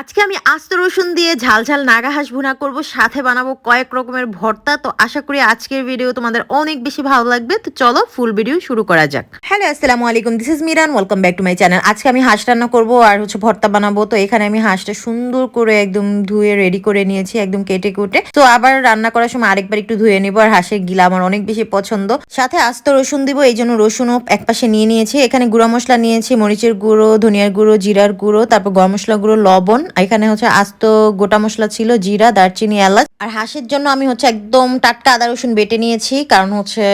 আজকে আমি আস্ত রসুন দিয়ে ঝাল ঝাল নাগা হাঁস ভুনা করব, সাথে বানাবো কয়েক রকমের ভর্তা। তো আশা করি আজকের ভিডিও তোমাদের অনেক বেশি ভালো লাগবে। তো চলো ফুল ভিডিও শুরু করা যাক। হ্যালো আসসালামু আলাইকুম this is Miran welcome back to my channel আজকে আমি হাঁস রান্না করব আর হচ্ছে ভর্তা বানাবো। তো এখানে আমি হাঁসটা সুন্দর করে একদম ধুয়ে রেডি করে নিয়েছি, একদম কেটে কুটে। তো আবার রান্না করার সময় আরেকবার একটু ধুয়ে নিবো, আর হাঁসের গিলা আমার অনেক বেশি পছন্দ। সাথে আস্ত রসুন দিব, এই জন্য রসুনও এক পাশে নিয়ে নিয়েছি। এখানে গুঁড়া মশলা নিয়েছি, মরিচের গুঁড়ো, ধনিয়ার গুঁড়ো, জিরার গুঁড়ো, তারপর গরম মশলা গুঁড়ো, লবণ। এখানে হচ্ছে আস্ত গোটা মশলা ছিল জিরা দারচিনি এলাচ। আর হাঁসের জন্য আমি হচ্ছে একদম টাটকা আদা রসুন বেটে নিয়েছি, কারণ হচ্ছে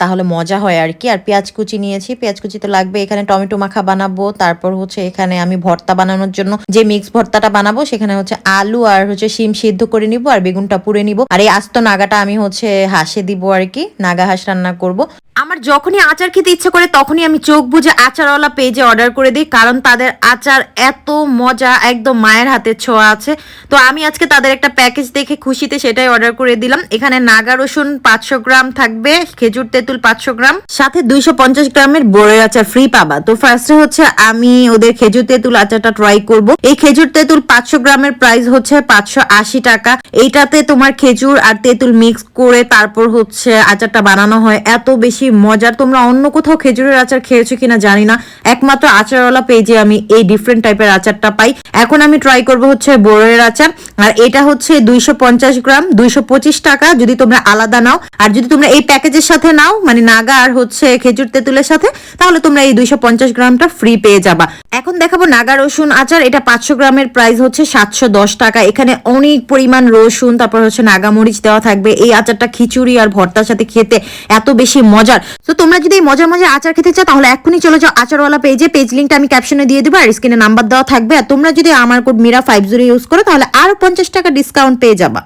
তাহলে মজা হয় আর কি। আর পেঁয়াজ কুচি নিয়েছি, পেঁয়াজ কুচি তো লাগবে, এখানে টমেটো মাখা বানাবো, তারপর হচ্ছে এখানে আমি ভর্তা বানানোর জন্য যে মিক্স ভর্তাটা বানাবো, সেখানে হচ্ছে আলু আর হচ্ছে শিম সিদ্ধ করে নিব আর বেগুনটা পুড়ে নিব। আর এই আস্ত নাগাটা আমি হচ্ছে হাঁসে দিব আর কি, নাগা হাঁস রান্না করব। আমার যখনই আচার খেতে ইচ্ছে করে, তখনই আমি চোখ বুঝে আচারওয়ালা পেজে অর্ডার করে দিই, কারণ তাদের আচার এত মজা, একদম মায়ের হাতের ছোঁয়া আছে। তো আমি আজকে তাদের একটা প্যাকেজ দেখে খুশিতে সেটাই অর্ডার করে দিলাম। এখানে নাগা রসুন পাঁচশো গ্রাম থাকবে, খেজুর তেঁতুল পাঁচশো গ্রাম, সাথে দুইশো পঞ্চাশ গ্রামের বড়ের আচার ফ্রি পাবা। তো ফার্স্টে হচ্ছে আমি ওদের খেজুর তেঁতুল আচারটা ট্রাই করব। এই খেজুর তেঁতুল পাঁচশো গ্রামের প্রাইস হচ্ছে পাঁচশো আশি টাকা। এইটাতে তোমার খেজুর আর তেঁতুল মিক্স করে তারপর হচ্ছে আচারটা বানানো হয়। এত বেশি মজার। তোমরা অন্য কোথাও খেজুরের আচার খেয়েছো কিনা জানি না। একমাত্র আচারওয়ালা পেজে আমি এই ডিফারেন্ট টাইপের আচারটা পাই। এখন আমি ট্রাই করব হচ্ছে বড়ের আচার। আর এটা হচ্ছে দুইশো পঞ্চাশ পঞ্চাশ গ্রাম, দুইশো পঁচিশ টাকা যদি তোমরা আলাদা নাও। আর যদি তোমরা এই প্যাকেজের সাথে নাও মানে নাগা আর হচ্ছে খেজুর তেঁতুলের সাথে, তাহলে তোমরা এই দুইশো পঞ্চাশ গ্রামটা ফ্রি পেয়ে যাবা। এখন দেখাবো নাগা রসুন আচার। এটা পাঁচশো গ্রামের প্রাইস হচ্ছে সাতশো দশ টাকা। এখানে অনেক পরিমাণ রসুন, তারপর হচ্ছে নাগা মরিচ দেওয়া থাকবে। এই আচারটা খিচুড়ি আর ভর্তার সাথে খেতে এত বেশি মজার। তো তোমরা যদি এই মজার মজার আচার খেতে চাও, তাহলে এখনই চলে যাও আচারওয়ালা পেজে পেজ লিঙ্কটা আমি ক্যাপশনে দিয়ে দেবো আর স্ক্রিনে নাম্বার দেওয়া থাকবে। আর তোমরা যদি আমার code Mira five zero use করো, তাহলে আরও পঞ্চাশ টাকা ডিসকাউন্ট পেয়ে যাবা।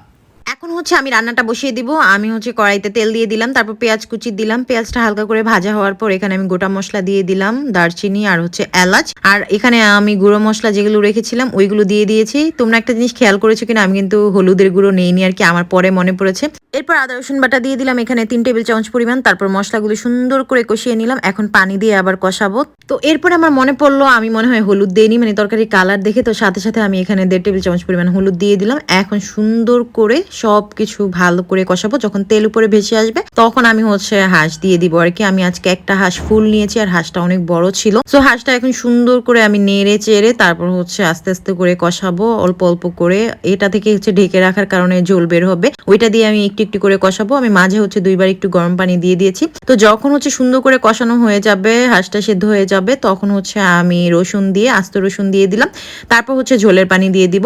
এখন হচ্ছে আমি রান্নাটা বসিয়ে দিব। আমি হচ্ছে কড়াইতে তেল দিয়ে দিলাম, তারপর পেঁয়াজ কুচি দিলাম। পেঁয়াজটা হালকা করে ভাজা হওয়ার পর এখানে আমি গোটা মশলা দিয়ে দিলাম, দারচিনি আর হচ্ছে এলাচ। আর এখানে আমি গুঁড়ো মশলা যেগুলো রেখেছিলাম, ওইগুলো দিয়ে দিয়েছি। তোমরা একটা জিনিস খেয়াল করেছ কিনা, আমি কিন্তু হলুদের গুঁড়ো নেইনি আর কি, আমার পরে মনে পড়েছে। এরপর আদা, রসুন বাটা দিয়ে দিলাম, এখানে তিন টেবিল চামচ পরিমাণ। তারপর মশলাগুলো সুন্দর করে কষিয়ে নিলাম, এখন পানি দিয়ে আবার কষাবো। তো এরপর আমার মনে পড়ল, আমি মনে হয় হলুদ দিইনি মানে তরকারি কালার দেখে তো সাথে সাথে আমি এখানে দেড় টেবিল চামচ পরিমাণ হলুদ দিয়ে দিলাম। এখন সুন্দর করে সব কিছু ভালো করে কষাবো, যখন তেল উপরে ভেসে আসবে, তখন আমি হচ্ছে হাঁস দিয়ে দিব আর কি। আমি আজকে একটা হাঁস ফুল নিয়েছি আর হাঁসটা অনেক বড় ছিল। তো হাঁসটা এখন সুন্দর করে আমি নেড়ে চেড়ে তারপর হচ্ছে আস্তে আস্তে করে কষাবো, অল্প অল্প করে। এটা থেকে হচ্ছে ঢেকে রাখার কারণে জল বের হবে। ওইটা দিয়ে আমি একটু একটু করে কষাবো। আমি মাঝে হচ্ছে দুইবার একটু গরম পানি দিয়ে দিয়েছি। তো যখন হচ্ছে সুন্দর করে কষানো হয়ে যাবে, হাঁসটা সেদ্ধ হয়ে যাবে, তখন হচ্ছে আমি রসুন দিয়ে, আস্ত রসুন দিয়ে দিলাম। তারপর হচ্ছে ঝোলের পানি দিয়ে দিব।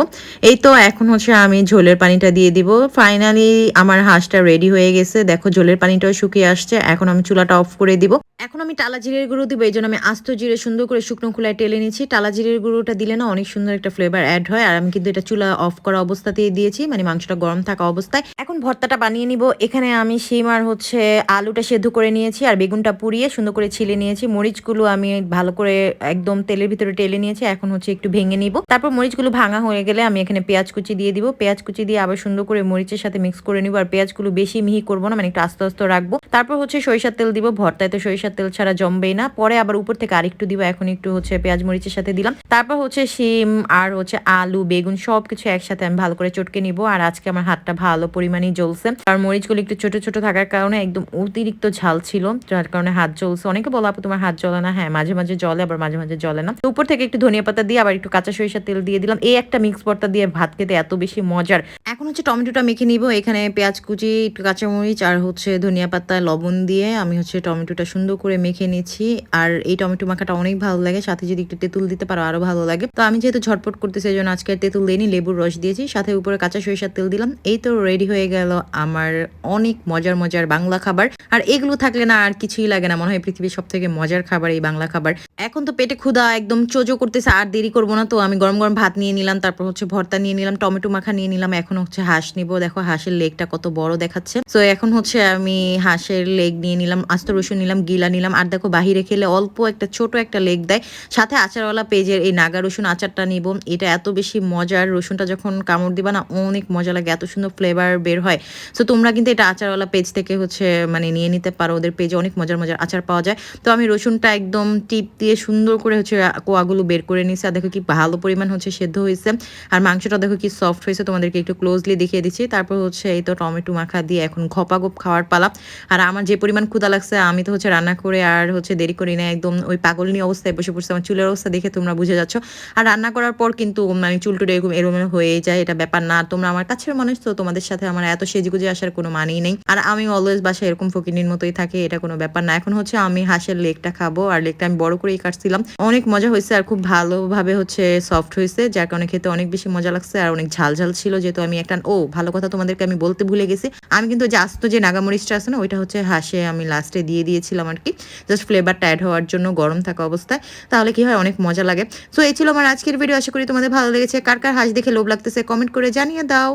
এই তো এখন হচ্ছে আমি ঝোলের পানিটা দিয়ে দিব। ফাইনালি আমার হাঁসটা রেডি হয়ে গেছে। দেখো, জলের পানিটাও শুকিয়ে আসছে। এখন আমি চুলাটা অফ করে দিব। এখন আমি টালা জিরের গুঁড়ো দিব, এই জন্য আমি আস্ত জিরে সুন্দর করে শুকনো খোলায় টেলে নিয়েছি টালা জিরের গুঁড়োটা দিলে না অনেক সুন্দর একটা ফ্লেভার অ্যাড হয়, আর আমি কিন্তু এটা চুলা অফ করা অবস্থাতেই দিয়েছি মানে মাংসটা গরম থাকা অবস্থায়। এখন ভর্তাটা বানিয়ে নিব, এখানে আমি শিম আর হচ্ছে আলুটা সেদ্ধ করে নিয়েছি, আর বেগুনটা পুড়িয়ে সুন্দর করে ছিলে নিয়েছি। মরিচগুলো আমি ভালো করে একদম তেলের ভিতরে টেলে নিয়েছি, এখন হচ্ছে একটু ভেঙে নিব। তারপর মরিচগুলো ভাঙা হয়ে গেলে আমি এখানে পেঁয়াজ কুচি দিয়ে দিব। পেঁয়াজ কুচি দিয়ে আবার সুন্দর করে মরিচের সাথে মিক্স করে নিব, আর পেঁয়াজগুলো বেশি মিহি করব না মানে একটু আস্তে আস্তে রাখব। তারপর হচ্ছে সরিষার তেল দিব, ভর্তায় তো সরিষার তেল ছাড়া জমবেই না। পরে আবার উপর থেকে আরেকটু দিব, এখন একটু হচ্ছে পেঁয়াজ মরিচের সাথে দিলাম। তারপর হচ্ছে শিম আর হচ্ছে আলু, বেগুন সব কিছু একসাথে আমি ভালো করে চটকে নিব। আর আজকে আমার হাতটা ভালো পরিমাণেই জ্বলছে। আর মরিচগুলো একটু ছোট ছোট থাকার কারণে একদম অতিরিক্ত ঝাল ছিল, যার কারণে হাত জ্বলছে। অনেকে বলো, আপু, তোমার হাত জ্বলে না? হ্যাঁ মাঝে মাঝে জলে আবার মাঝে মাঝে জলে না। উপর থেকে একটু ধনিয়া পাতা দিয়ে আবার একটু কাঁচা সরিষার তেল দিয়ে দিলাম। এই একটা মিক্স ভর্তা দিয়ে ভাত খেতে এত বেশি মজার। এখন হচ্ছে টমেটোটা মেখে নিব। এখানে পেঁয়াজ কুচি, একটু কাঁচামরিচ আর হচ্ছে ধনিয়া পাতা, লবণ দিয়ে আমি হচ্ছে টমেটোটা সুন্দর করে মেখে নিচ্ছি। আর এই টমেটো মাখাটা অনেক ভালো লাগে, সাথে যদি একটু তেঁতুল দিতে পারো আরও ভালো লাগে। তো আমি যেহেতু ঝটপট করতেছি, এই জন্য আজকে তেঁতুল দিইনি, লেবুর রস দিয়েছি, সাথে উপরে কাঁচা সরিষার তেল দিলাম। এই তো রেডি হয়ে গেল আমার অনেক মজার মজার বাংলা খাবার। আর এগুলো থাকলে না আর কিছুই লাগে না, মনে হয় পৃথিবীর সব থেকে মজার খাবার এই বাংলা খাবার। এখন তো পেটে ক্ষুধা একদম চোজো করতেছে, আর দেরি করব না তো। আমি গরম গরম ভাত নিয়ে নিলাম, তারপর হচ্ছে ভর্তা নিয়ে নিলাম, টমেটো মাখা নিয়ে নিলাম, এখন হচ্ছে হাঁস নিব। দেখো হাঁসের লেগটা কত বড় দেখাচ্ছে। তো এখন হচ্ছে আমি হাঁসের লেগ নিয়ে নিলাম, আস্ত রসুন নিলাম গিলা নিলাম। আর দেখো, বাহিরে খেলে অল্প একটা, ছোট একটা লেগ দেয়। সাথে আচারওয়ালা পেজের এই নাগা রসুন আচারটা নিব। এটা এত বেশি মজার। রসুনটা যখন কামড় দিবা না, অনেক মজা লাগে। এত সুন্দর ফ্লেভার বের হয়। সো তোমরা কিন্তু এটা আচারওয়ালা পেজ থেকে হচ্ছে মানে নিয়ে নিতে পারো। ওদের পেজে অনেক মজার মজার আচার পাওয়া যায়। তো আমি রসুনটা একদম টিপ দিয়ে সুন্দর করে হচ্ছে কোয়াগুলো বের করে নিয়েছি আর দেখো কি ভালো পরিমাণ হচ্ছে সেদ্ধ হয়েছে। আর মাংসটা দেখো কি সফট হয়েছে। তোমাদেরকে একটু ক্লোজলি দেখিয়ে দিচ্ছি। তারপর হচ্ছে এই তো টমেটো মাখা দিয়ে এখন ঘপাগপ খাওয়ার পালা। আর আমার যে পরিমাণ ক্ষুদা লাগছে, আমি তো হচ্ছে রান্না করে আর হচ্ছে দেরি করি না, একদম ওই পাগলনি অবস্থায় বসে পড়ছে, আমার চুলের অবস্থা দেখে তোমরা বুঝে যাচ্ছ। আর রান্না করার পর কিন্তু মানে চুলটুটা এরকম এরোমেলো হয়ে যায়, এটা ব্যাপার না। তোমরা আমার কাছের মানুষ, তো তোমাদের সাথে আমার এত সেজগুজে আসার কোনো মানেই নেই। আর আমি অলওয়েজ বাসায় এরকম ফকিনির মতোই থাকে, এটা কোনো ব্যাপার না। এখন হচ্ছে আমি হাঁসের লেগটা খাব, আর লেগটা আমি বড় করেই কাটছিলাম। অনেক মজা হয়েছে, আর খুব ভালোভাবে হচ্ছে সফট হয়েছে, যার কারণে খেতে অনেক বেশি মজা লাগছে, আর অনেক ঝাল ঝাল ছিল, যেহেতু আমি একটা, ও, ভালো কথা তোমাদেরকে আমি বলতে ভুলে গেছি। আমি কিন্তু যে আস্ত যে নাগামরিচটা আছে না, ওইটা হচ্ছে হাঁসে আমি লাস্টে দিয়ে দিয়েছিলাম আর কি জাস্ট ফ্লেভারটা অ্যাড হওয়ার জন্য গরম থাকা অবস্থায়। তাহলে কি হয়? অনেক মজা লাগে। সো এই ছিল আমার আজকের ভিডিও আশা করি তোমাদের ভালো লেগেছে। কার কার হাঁস দেখে লোভ লাগতেছে কমেন্ট করে জানিয়ে দাও।